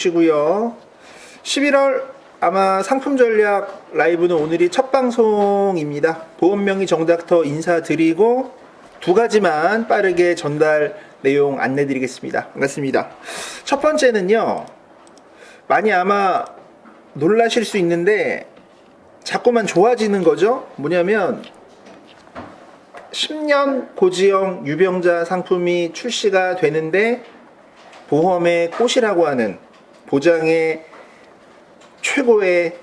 시고요. 11월 아마 상품 전략 라이브는 오늘이 첫 방송입니다. 보험명의 정닥터 인사드리고 두 가지만 빠르게 전달 내용 안내 드리겠습니다. 반갑습니다. 첫 번째는요. 많이 아마 놀라실 수 있는데 자꾸만 좋아지는 거죠. 뭐냐면 10년 고지형 유병자 상품이 출시가 되는데 보험의 꽃이라고 하는 보장의 최고의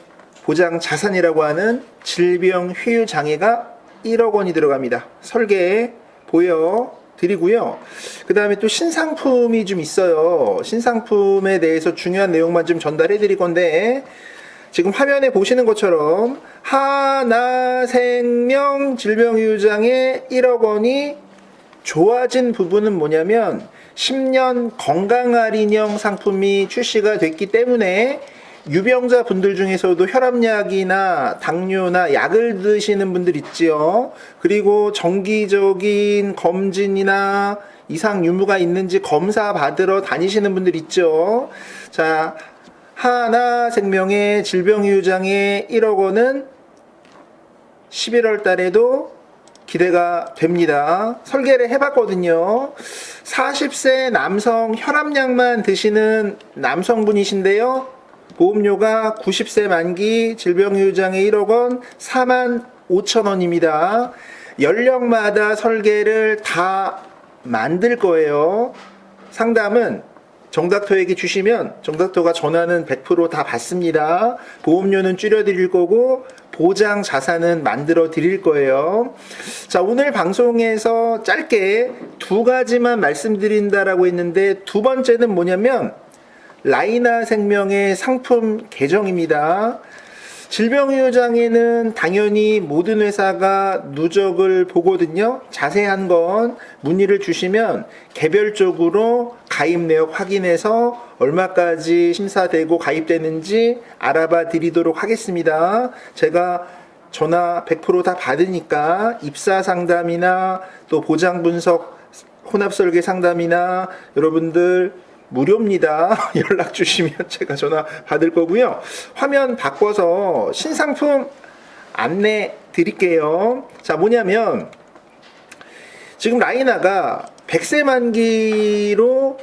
보장 자산이라고 하는 질병 휴유 장애가 1억 원이 들어갑니다. 설계에 보여 드리고요. 그 다음에 또 신상품이 좀 있어요. 신상품에 대해서 중요한 내용만 좀 전달해 드릴 건데, 지금 화면에 보시는 것처럼 하나생명 질병휴유장애 1억 원이 좋아진 부분은 뭐냐면 10년 건강 할인형 상품이 출시가 됐기 때문에 유병자 분들 중에서도 혈압약이나 당뇨나 약을 드시는 분들 있지요. 그리고 정기적인 검진이나 이상 유무가 있는지 검사 받으러 다니시는 분들 있죠. 자, 하나 생명의 질병휴유장애 1억 원은 11월 달에도 기대가 됩니다. 설계를 해봤거든요. 40세 남성 혈압약만 드시는 남성분이신데요. 보험료가 90세 만기 질병유장에 1억 원 4만 5천 원입니다. 연령마다 설계를 다 만들 거예요. 상담은 정닥터에게 주시면 정닥터가 전화는 100%다 받습니다. 보험료는 줄여드릴 거고 보장 자산은 만들어 드릴 거예요. 자, 오늘 방송에서 짧게 두 가지만 말씀드린다라고 했는데 두 번째는 뭐냐면 라이나 생명의 상품 개정입니다. 질병의료장에는 당연히 모든 회사가 누적을 보거든요. 자세한 건 문의를 주시면 개별적으로 가입 내역 확인해서 얼마까지 심사되고 가입되는지 알아봐 드리도록 하겠습니다. 제가 전화 100%다 받으니까 입사 상담이나 또 보장 분석 혼합 설계 상담이나 여러분들 무료입니다. 연락 주시면 제가 전화 받을 거고요. 화면 바꿔서 신상품 안내 드릴게요. 자, 뭐냐면 지금 라이나가 100세 만기로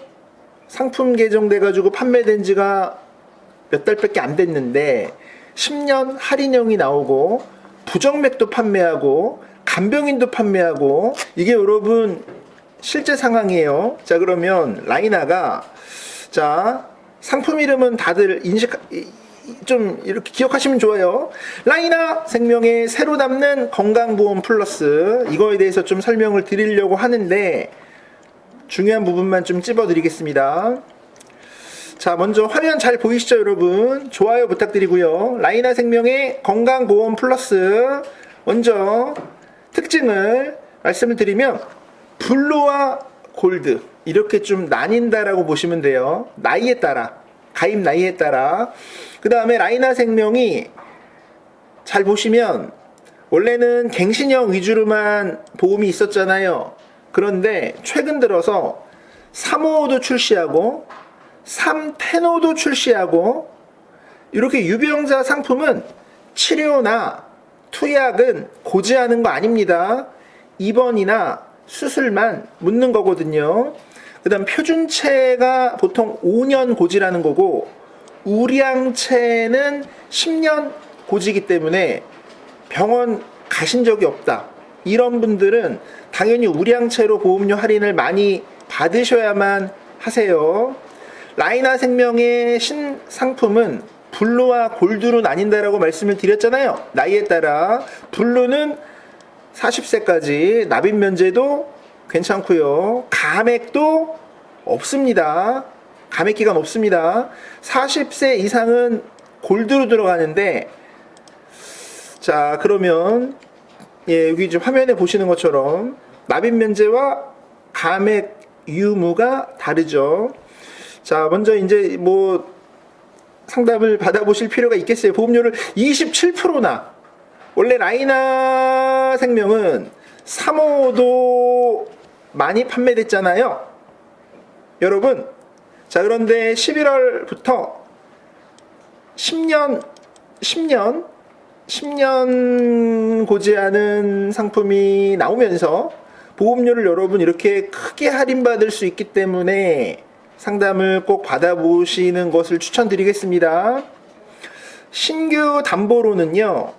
상품 개정돼 가지고 판매된 지가 몇 달밖에 안 됐는데 10년 할인형이 나오고 부정맥도 판매하고 간병인도 판매하고 이게 여러분 실제 상황이에요. 자, 그러면 라이나가 자, 상품 이름은 다들 인식 좀 이렇게 기억하시면 좋아요. 라이나 생명의 새로 담는 건강보험 플러스 이거에 대해서 좀 설명을 드리려고 하는데 중요한 부분만 좀 찝어드리겠습니다. 자, 먼저 화면 잘 보이시죠, 여러분? 좋아요 부탁드리고요. 라이나 생명의 건강보험 플러스 먼저 특징을 말씀을 드리면 블루와 골드 이렇게 좀 나뉜다라고 보시면 돼요. 나이에 따라 가입 나이에 따라 그 다음에 라이나 생명이 잘 보시면 원래는 갱신형 위주로만 보험이 있었잖아요. 그런데 최근 들어서 3호도 출시하고 3테노도 출시하고 이렇게 유병자 상품은 치료나 투약은 고지하는 거 아닙니다. 입원이나 수술만 묻는 거거든요. 그 다음 표준체가 보통 5년 고지라는 거고 우량체는 10년 고지기 때문에 병원 가신 적이 없다. 이런 분들은 당연히 우량체로 보험료 할인을 많이 받으셔야만 하세요. 라이나 생명의 신상품은 블루와 골드로 나뉜다라고 말씀을 드렸잖아요. 나이에 따라 블루는 40세까지 납입 면제도 괜찮고요. 감액도 없습니다. 감액 기간 없습니다. 40세 이상은 골드로 들어가는데 자, 그러면 예, 여기 지금 화면에 보시는 것처럼 납입 면제와 감액 유무가 다르죠. 자, 먼저 이제 뭐 상담을 받아보실 필요가 있겠어요. 보험료를 27%나 원래 라이나 생명은 3호도 많이 판매됐잖아요. 여러분 자, 그런데 11월부터 10년, 10년, 10년 고지하는 상품이 나오면서 보험료를 여러분 이렇게 크게 할인받을 수 있기 때문에 상담을 꼭 받아보시는 것을 추천드리겠습니다. 신규 담보로는요,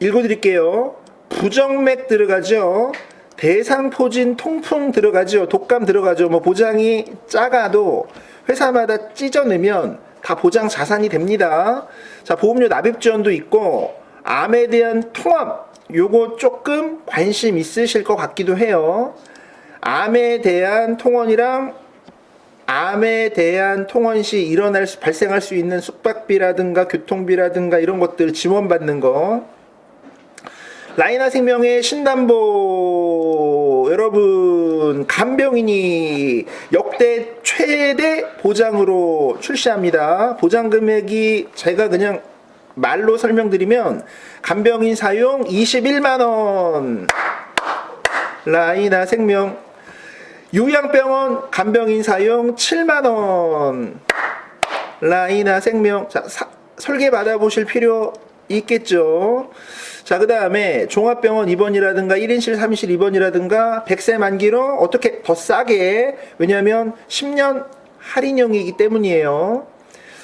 읽어드릴게요. 부정맥 들어가죠. 대상포진 통풍 들어가죠. 독감 들어가죠. 뭐 보장이 작아도 회사마다 찢어내면 다 보장 자산이 됩니다. 자, 보험료 납입 지원도 있고 암에 대한 통합 요거 조금 관심 있으실 것 같기도 해요. 암에 대한 통원이랑 암에 대한 통원 시 일어날 수, 발생할 수 있는 숙박비라든가 교통비라든가 이런 것들 지원받는 거. 라이나 생명의 신담보 여러분 간병인이 역대 최대 보장으로 출시합니다. 보장 금액이 제가 그냥 말로 설명드리면 간병인 사용 21만 원. 라이나 생명 요양병원 간병인 사용 7만 원. 라이나 생명 자 사- 설계 받아보실 필요 있겠죠. 자, 그 다음에 종합병원 입원이라든가 1인실 3인실 입원이라든가 100세 만기로 어떻게 더 싸게 왜냐하면 10년 할인형이기 때문이에요.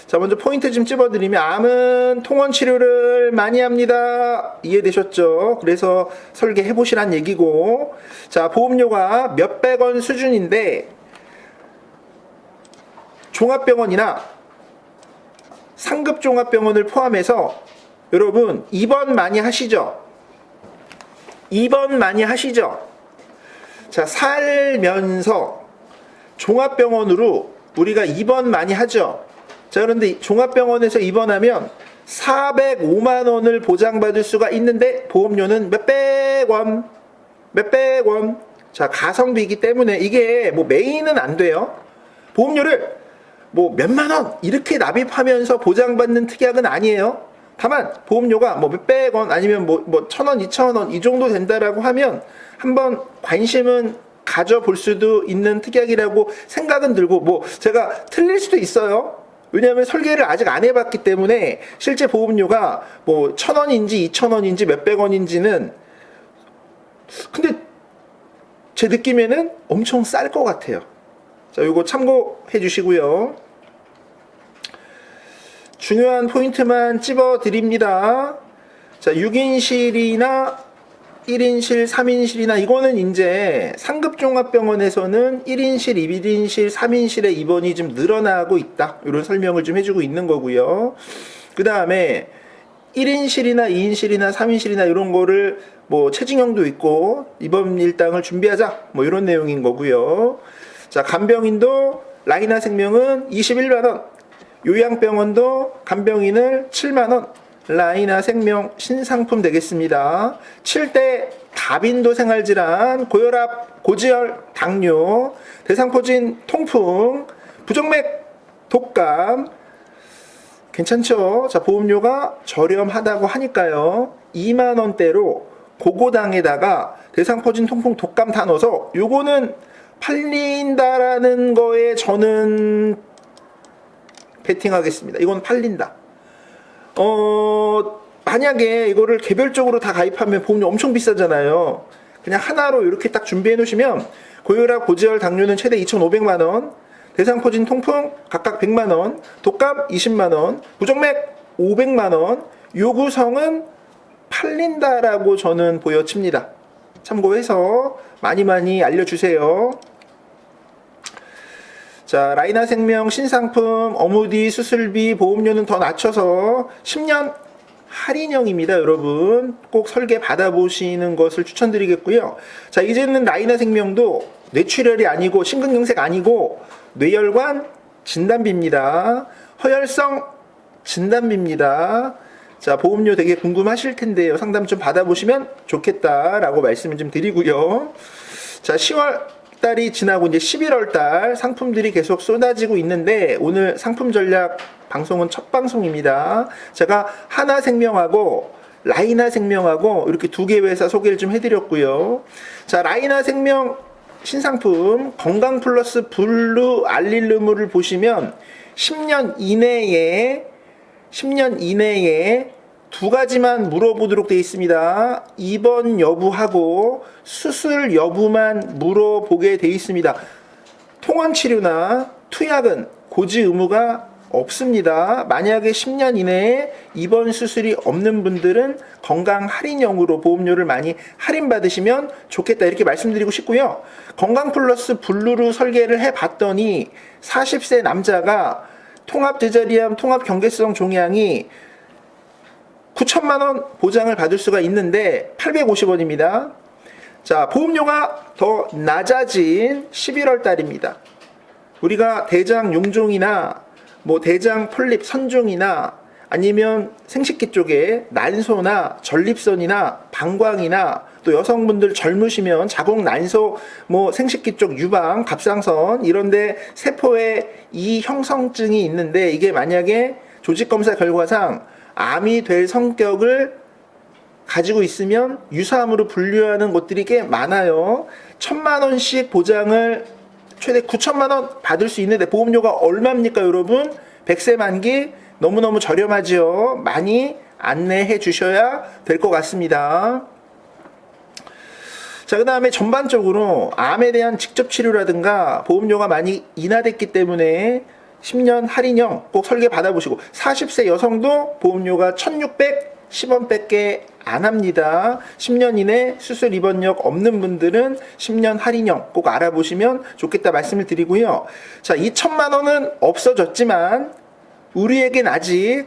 자, 먼저 포인트 좀 찝어드리면 암은 통원 치료를 많이 합니다. 이해되셨죠? 그래서 설계해 보시란 얘기고, 자, 보험료가 몇백 원 수준인데 종합병원이나 상급 종합병원을 포함해서 여러분 입원 많이 하시죠? 입원 많이 하시죠? 자, 살면서 종합병원으로 우리가 입원 많이 하죠. 자, 그런데 종합병원에서 입원하면 405만 원을 보장받을 수가 있는데 보험료는 몇백 원, 몇백 원. 자, 가성비이기 때문에 이게 뭐 메인은 안 돼요. 보험료를 뭐 몇만 원 이렇게 납입하면서 보장받는 특약은 아니에요. 다만 보험료가 뭐 몇백 원 아니면 뭐 뭐 천 원, 이천 원 이 정도 된다라고 하면 한번 관심은 가져볼 수도 있는 특약이라고 생각은 들고 뭐 제가 틀릴 수도 있어요. 왜냐하면 설계를 아직 안 해봤기 때문에 실제 보험료가 뭐 천 원인지 이천 원인지 몇백 원인지는 근데 제 느낌에는 엄청 쌀 것 같아요. 자, 요거 참고해 주시고요. 중요한 포인트만 찝어 드립니다. 자, 6인실이나 1인실, 3인실이나 이거는 이제 상급 종합병원에서는 1인실, 2인실, 3인실의 입원이 좀 늘어나고 있다. 이런 설명을 좀 해주고 있는 거고요. 그 다음에 1인실이나 2인실이나 3인실이나 이런 거를 뭐 체증형도 있고 입원 일당을 준비하자. 뭐 이런 내용인 거고요. 자, 간병인도 라이나 생명은 21만 원, 요양병원도 간병인을 7만 원, 라이나 생명 신상품 되겠습니다. 7대 다빈도 생활질환, 고혈압, 고지혈, 당뇨, 대상포진, 통풍, 부정맥, 독감, 괜찮죠? 자, 보험료가 저렴하다고 하니까요. 2만 원대로 고고당에다가 대상포진 통풍 독감 다 넣어서 요거는 팔린다라는 거에 저는 베팅하겠습니다. 이건 팔린다. 어, 만약에 이거를 개별적으로 다 가입하면 보험료 엄청 비싸잖아요. 그냥 하나로 이렇게 딱 준비해 놓으시면 고혈압, 고지혈, 당뇨는 최대 2,500만 원, 대상 포진 통풍 각각 100만 원, 독감 20만 원, 부정맥 500만 원, 요 구성은 팔린다라고 저는 보여집니다. 참고해서 많이 많이 알려주세요. 자, 라이나 생명 신상품 어무디 수술비 보험료는 더 낮춰서 10년 할인형입니다, 여러분. 꼭 설계 받아보시는 것을 추천드리겠고요. 자, 이제는 라이나 생명도 뇌출혈이 아니고 심근경색 아니고 뇌혈관 진단비입니다. 허혈성 진단비입니다. 자, 보험료 되게 궁금하실 텐데요. 상담 좀 받아보시면 좋겠다라고 말씀을 좀 드리고요. 자, 10월 달이 지나고 이제 11월 달 상품들이 계속 쏟아지고 있는데 오늘 상품 전략 방송은 첫 방송입니다. 제가 하나 생명하고 라이나 생명하고 이렇게 두 개 회사 소개를 좀 해드렸고요. 자, 라이나 생명 신상품 건강 플러스 블루 알릴르무를 보시면 10년 이내에 10년 이내에 두 가지만 물어보도록 되어 있습니다. 입원 여부하고 수술 여부만 물어보게 되어 있습니다. 통원 치료나 투약은 고지 의무가 없습니다. 만약에 10년 이내에 입원 수술이 없는 분들은 건강 할인형으로 보험료를 많이 할인받으시면 좋겠다 이렇게 말씀드리고 싶고요. 건강 플러스 블루로 설계를 해 봤더니 40세 남자가 통합 제자리암 통합 경계성 종양이 9천만 원 보장을 받을 수가 있는데 850원입니다. 자, 보험료가 더 낮아진 11월 달입니다. 우리가 대장 용종이나 뭐 대장 폴립 선종이나 아니면 생식기 쪽에 난소나 전립선이나 방광이나 또 여성분들 젊으시면 자궁 난소 뭐 생식기 쪽 유방 갑상선 이런데 세포에 이 형성증이 있는데 이게 만약에 조직 검사 결과상 암이 될 성격을 가지고 있으면 유사암으로 분류하는 곳들이 꽤 많아요. 천만 원씩 보장을 최대 9천만 원 받을 수 있는데 보험료가 얼마입니까, 여러분? 100세 만기 너무너무 저렴하지요. 많이 안내해 주셔야 될 것 같습니다. 자, 그 다음에 전반적으로 암에 대한 직접 치료라든가 보험료가 많이 인하됐기 때문에 10년 할인형 꼭 설계 받아보시고 40세 여성도 보험료가 1610원밖에 안 합니다. 10년 이내 수술 입원력 없는 분들은 10년 할인형 꼭 알아보시면 좋겠다 말씀을 드리고요. 자, 2천만 원은 없어졌지만 우리에겐 아직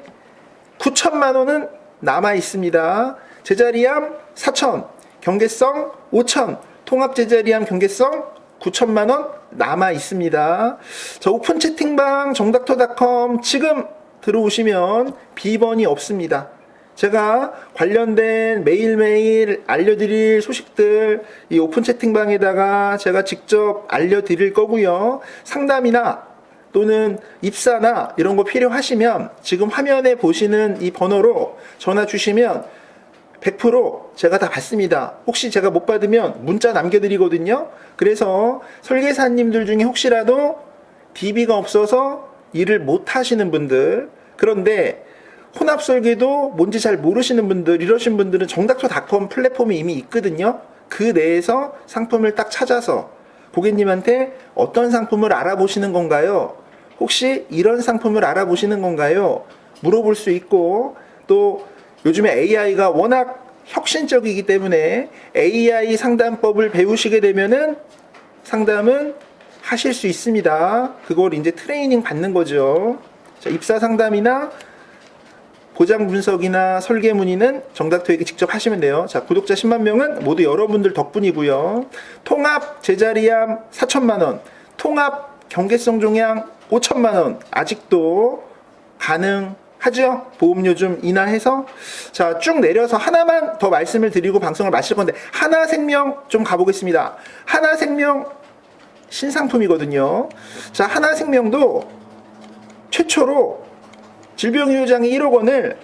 9천만 원은 남아 있습니다. 제자리암 4천, 경계성 5천, 통합 제자리암 경계성 9천만 원 남아 있습니다. 자, 오픈 채팅방 정닥터닷컴 지금 들어오시면 비번이 없습니다. 제가 관련된 매일매일 알려드릴 소식들 이 오픈 채팅방에다가 제가 직접 알려드릴 거고요. 상담이나 또는 입사나 이런 거 필요하시면 지금 화면에 보시는 이 번호로 전화 주시면 100% 제가 다 받습니다. 혹시 제가 못 받으면 문자 남겨드리거든요. 그래서 설계사님들 중에 혹시라도 DB가 없어서 일을 못 하시는 분들, 그런데 혼합 설계도 뭔지 잘 모르시는 분들, 이러신 분들은 정닥터닷컴 플랫폼이 이미 있거든요. 그 내에서 상품을 딱 찾아서 고객님한테 어떤 상품을 알아보시는 건가요? 혹시 이런 상품을 알아보시는 건가요? 물어볼 수 있고 또 요즘에 AI가 워낙 혁신적이기 때문에 AI 상담법을 배우시게 되면은 상담은 하실 수 있습니다. 그걸 이제 트레이닝 받는 거죠. 자, 입사 상담이나 보장 분석이나 설계 문의는 정닥터에게 직접 하시면 돼요. 자, 구독자 10만 명은 모두 여러분들 덕분이고요. 통합 제자리암 4천만 원, 통합 경계성 종양 5천만 원 아직도 가능 하죠? 보험료 좀 인하해서 자, 쭉 내려서 하나만 더 말씀을 드리고 방송을 마칠 건데 하나생명 좀 가보겠습니다. 하나생명 신상품이거든요. 자, 하나생명도 최초로 질병의료장이 1억 원을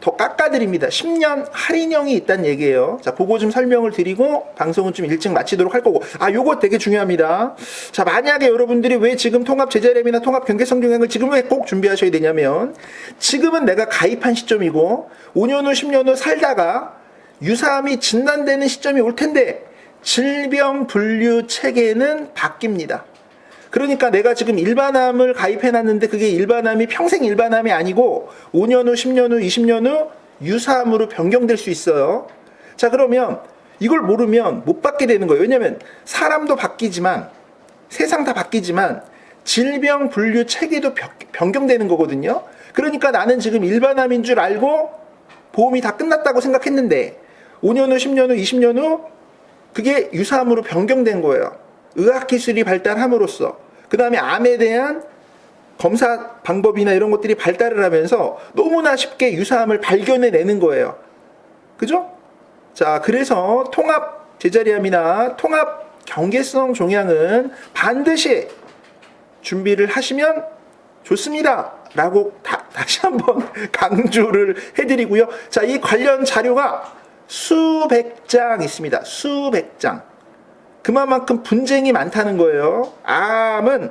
더 깎아드립니다. 10년 할인형이 있다는 얘기예요. 자, 그거 좀 설명을 드리고 방송은 좀 일찍 마치도록 할 거고. 아, 요거 되게 중요합니다. 자, 만약에 여러분들이 왜 지금 통합 제자렘이나 통합 경계성 종양을 지금 왜 꼭 준비하셔야 되냐면 지금은 내가 가입한 시점이고 5년 후, 10년 후 살다가 유사암이 진단되는 시점이 올 텐데 질병 분류 체계는 바뀝니다. 그러니까 내가 지금 일반암을 가입해놨는데 그게 일반암이 평생 일반암이 아니고 5년 후, 10년 후, 20년 후 유사암으로 변경될 수 있어요. 자, 그러면 이걸 모르면 못 받게 되는 거예요. 왜냐면 사람도 바뀌지만 세상 다 바뀌지만 질병 분류 체계도 변- 변경되는 거거든요. 그러니까 나는 지금 일반암인 줄 알고 보험이 다 끝났다고 생각했는데 5년 후, 10년 후, 20년 후 그게 유사암으로 변경된 거예요. 의학기술이 발달함으로써 그 다음에 암에 대한 검사 방법이나 이런 것들이 발달을 하면서 너무나 쉽게 유사암을 발견해내는 거예요. 그죠? 자, 그래서 통합 제자리암이나 통합 경계성 종양은 반드시 준비를 하시면 좋습니다. 라고 다, 다시 한번 강조를 해드리고요. 자, 이 관련 자료가 수백 장 있습니다. 수백 장. 그만큼 분쟁이 많다는 거예요. 암은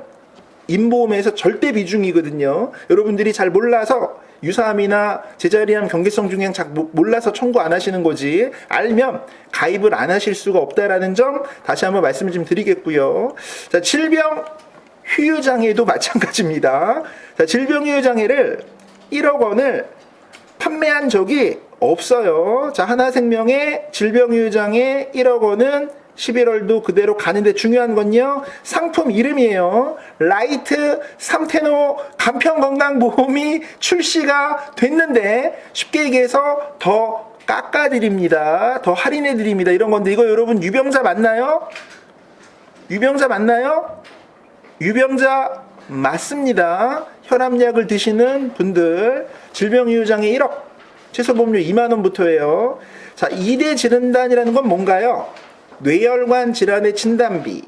인보험에서 절대 비중이거든요. 여러분들이 잘 몰라서 유사암이나 제자리암 경계성 중량 잘 모- 몰라서 청구 안 하시는 거지 알면 가입을 안 하실 수가 없다라는 점 다시 한번 말씀을 좀 드리겠고요. 자 질병 휴유 장애도 마찬가지입니다. 자 질병 휴유 장애를 1억 원을 판매한 적이 없어요. 자, 하나생명의 질병유장에 1억 원은 11월도 그대로 가는데 중요한 건요. 상품 이름이에요. 라이트 삼테노 간편건강보험이 출시가 됐는데 쉽게 얘기해서 더 깎아드립니다. 더 할인해드립니다. 이런 건데 이거 여러분 유병자 맞나요? 유병자 맞나요? 유병자 맞습니다. 혈압약을 드시는 분들 질병유장에 1억 최소 보험료 2만 원부터예요. 자, 2대 질환단이라는 건 뭔가요? 뇌혈관 질환의 진단비,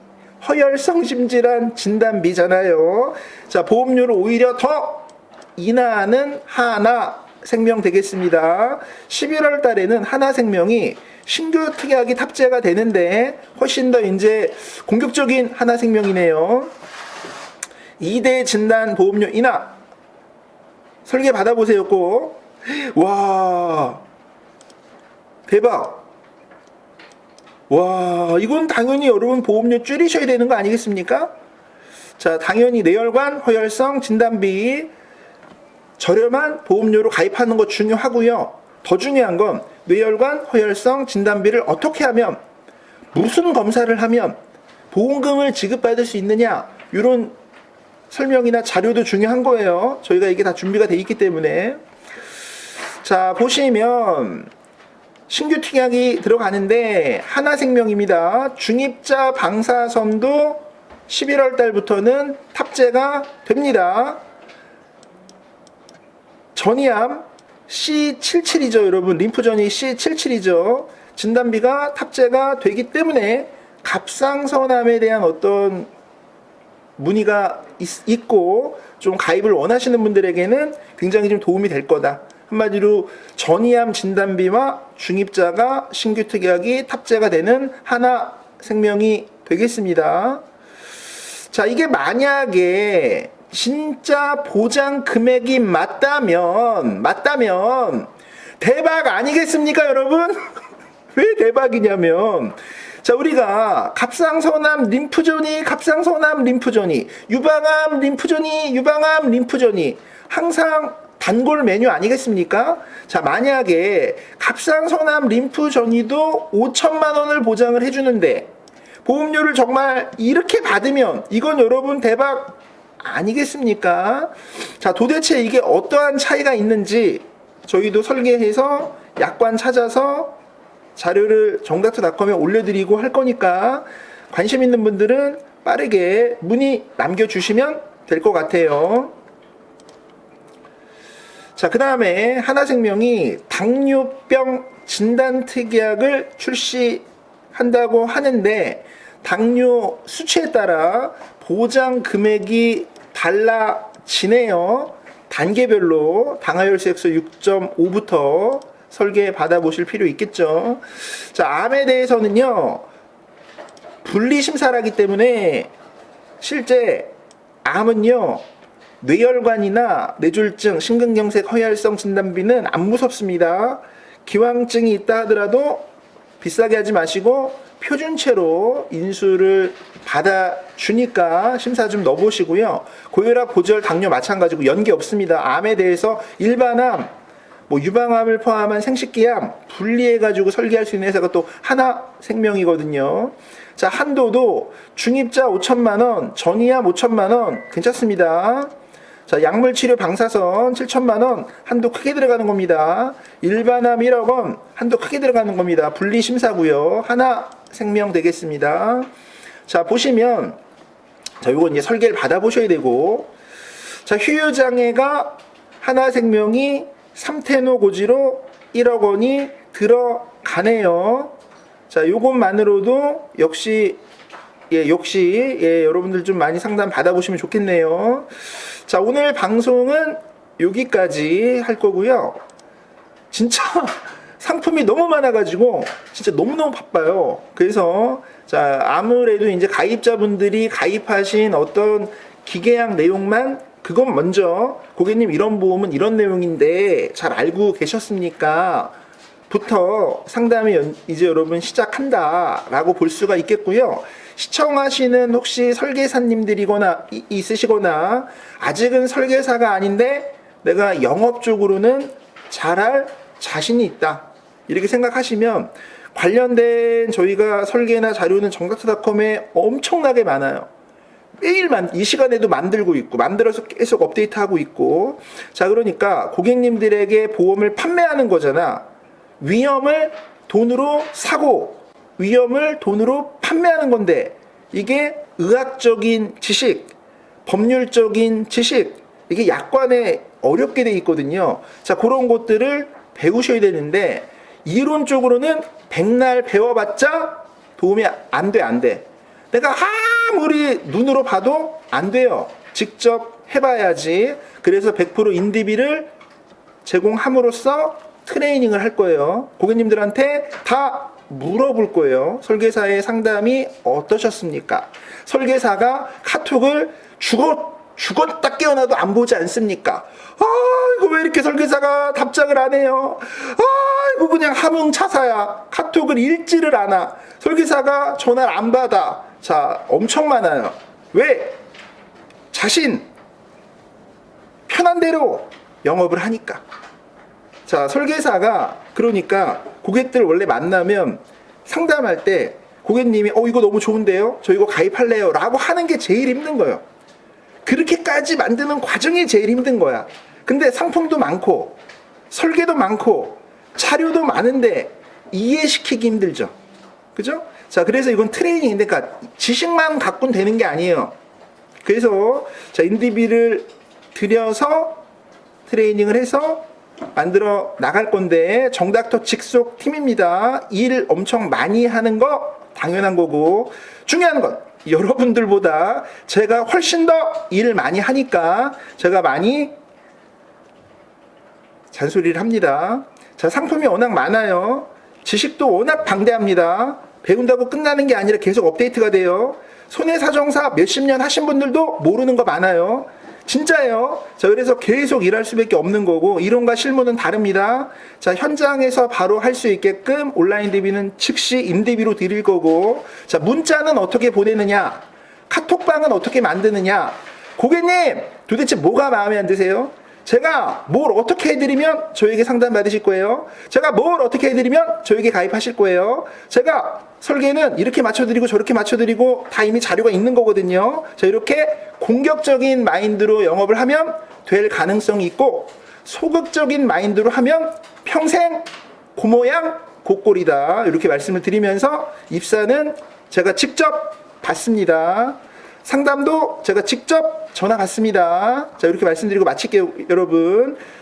허혈성 심 질환 진단비잖아요. 자, 보험료를 오히려 더 인하하는 하나 생명 되겠습니다. 11월 달에는 하나 생명이 신규 특약이 탑재가 되는데 훨씬 더 이제 공격적인 하나 생명이네요. 2대 진단 보험료 인하 설계 받아보세요 꼭. 와 대박. 와 이건 당연히 여러분 보험료 줄이셔야 되는 거 아니겠습니까? 자 당연히 뇌혈관 허혈성 진단비 저렴한 보험료로 가입하는 거 중요하고요. 더 중요한 건 뇌혈관 허혈성 진단비를 어떻게 하면 무슨 검사를 하면 보험금을 지급받을 수 있느냐 이런 설명이나 자료도 중요한 거예요. 저희가 이게 다 준비가 돼 있기 때문에 자 보시면 신규 특약이 들어가는데 하나생명입니다. 중입자 방사선도 11월 달부터는 탑재가 됩니다. 전이암 C77이죠, 여러분. 림프전이 C77이죠. 진단비가 탑재가 되기 때문에 갑상선암에 대한 어떤 문의가 있, 고좀 가입을 원하시는 분들에게는 굉장히 좀 도움이 될 거다. 한마디로 전이암 진단비와 중입자가 신규 특약이 탑재가 되는 하나 생명이 되겠습니다. 자, 이게 만약에 진짜 보장 금액이 맞다면, 맞다면, 대박 아니겠습니까, 여러분? 왜 대박이냐면, 자, 우리가 갑상선암 림프존이, 갑상선암 림프존이, 유방암 림프존이, 유방암 림프존이, 항상 단골 메뉴 아니겠습니까? 자, 만약에 갑상선암 림프 전이도 5천만 원을 보장을 해주는데, 보험료를 정말 이렇게 받으면 이건 여러분 대박 아니겠습니까? 자, 도대체 이게 어떠한 차이가 있는지 저희도 설계해서 약관 찾아서 자료를 정닥터닷컴에 올려드리고 할 거니까 관심 있는 분들은 빠르게 문의 남겨주시면 될 것 같아요. 자, 그 다음에 하나생명이 당뇨병 진단 특약을 출시한다고 하는데 당뇨 수치에 따라 보장 금액이 달라지네요. 단계별로 당하혈색소 6.5부터 설계 받아보실 필요 있겠죠. 자, 암에 대해서는요, 분리심사라기 때문에 실제 암은요, 뇌혈관이나 뇌졸중, 심근경색, 허혈성 진단비는 안 무섭습니다. 기왕증이 있다 하더라도 비싸게 하지 마시고 표준체로 인수를 받아주니까 심사 좀 넣어보시고요. 고혈압, 고지혈, 당뇨 마찬가지고 연계 없습니다. 암에 대해서 일반암, 뭐 유방암을 포함한 생식기암 분리해가지고 설계할 수 있는 회사가 또 하나 생명이거든요. 자 한도도 중입자 5천만 원, 전이암 5천만 원 괜찮습니다. 자 약물 치료 방사선 7천만 원 한도 크게 들어가는 겁니다. 일반암 1억 원 한도 크게 들어가는 겁니다. 분리 심사고요. 하나 생명 되겠습니다. 자 보시면 자 요건 이제 설계를 받아 보셔야 되고 자 휴유 장애가 하나 생명이 삼테노 고지로 1억 원이 들어가네요. 자, 요것만으로도 역시 예, 역시 예, 여러분들 좀 많이 상담 받아보시면 좋겠네요. 자, 오늘 방송은 여기까지 할 거고요. 진짜 상품이 너무 많아가지고 진짜 너무너무 바빠요. 그래서 자 아무래도 이제 가입자분들이 가입하신 어떤 기계약 내용만 그건 먼저 고객님 이런 보험은 이런 내용인데 잘 알고 계셨습니까? 부터 상담이 연- 이제 여러분 시작한다라고 볼 수가 있겠고요. 시청하시는 혹시 설계사님들이거나 이- 있으시거나 아직은 설계사가 아닌데 내가 영업 쪽으로는 잘할 자신이 있다. 이렇게 생각하시면 관련된 저희가 설계나 자료는 정답트닷컴에 엄청나게 많아요. 매일 만 이 시간에도 만들고 있고 만들어서 계속 업데이트하고 있고 자 그러니까 고객님들에게 보험을 판매하는 거잖아 위험을 돈으로 사고 위험을 돈으로 판매하는 건데 이게 의학적인 지식 법률적인 지식 이게 약관에 어렵게 돼 있거든요 자 그런 것들을 배우셔야 되는데 이론적으로는 백날 배워봤자 도움이 안 돼, 안 돼. 내가 아무리 눈으로 봐도 안 돼요. 직접 해봐야지. 그래서 100% 인디비를 제공함으로써 트레이닝을 할 거예요. 고객님들한테 다 물어볼 거예요. 설계사의 상담이 어떠셨습니까? 설계사가 카톡을 죽었, 죽었다 깨어나도 안 보지 않습니까? 아이고, 왜 이렇게 설계사가 답장을 안 해요? 아이고, 그냥 함흥차사야. 카톡을 읽지를 않아. 설계사가 전화를 안 받아. 자, 엄청 많아요. 왜? 자신, 편한 대로 영업을 하니까. 자, 설계사가 그러니까 고객들 원래 만나면 상담할 때 고객님이 어 이거 너무 좋은데요. 저 이거 가입할래요 라고 하는 게 제일 힘든 거예요. 그렇게까지 만드는 과정이 제일 힘든 거야. 근데 상품도 많고 설계도 많고 자료도 많은데 이해시키기 힘들죠. 그죠? 자, 그래서 이건 트레이닝인데 그러니까 지식만 갖고는 되는 게 아니에요. 그래서 자, 인디비를 들여서 트레이닝을 해서 만들어 나갈 건데 정닥터 직속 팀입니다. 일 엄청 많이 하는 거 당연한 거고 중요한 건 여러분들보다 제가 훨씬 더 일을 많이 하니까 제가 많이 잔소리를 합니다. 자, 상품이 워낙 많아요. 지식도 워낙 방대합니다. 배운다고 끝나는 게 아니라 계속 업데이트가 돼요. 손해사정사 몇십 년 하신 분들도 모르는 거 많아요. 진짜예요. 자, 그래서 계속 일할 수밖에 없는 거고, 이론과 실무는 다릅니다. 자, 현장에서 바로 할 수 있게끔 온라인 대비는 즉시 임대비로 드릴 거고, 자, 문자는 어떻게 보내느냐, 카톡방은 어떻게 만드느냐, 고객님, 도대체 뭐가 마음에 안 드세요? 제가 뭘 어떻게 해드리면 저에게 상담 받으실 거예요. 제가 뭘 어떻게 해드리면 저에게 가입하실 거예요. 제가 설계는 이렇게 맞춰드리고 저렇게 맞춰드리고 다 이미 자료가 있는 거거든요. 자, 이렇게 공격적인 마인드로 영업을 하면 될 가능성이 있고 소극적인 마인드로 하면 평생 고모양 고꼴이다. 이렇게 말씀을 드리면서 입사는 제가 직접 받습니다. 상담도 제가 직접 전화 받습니다. 자, 이렇게 말씀드리고 마칠게요, 여러분.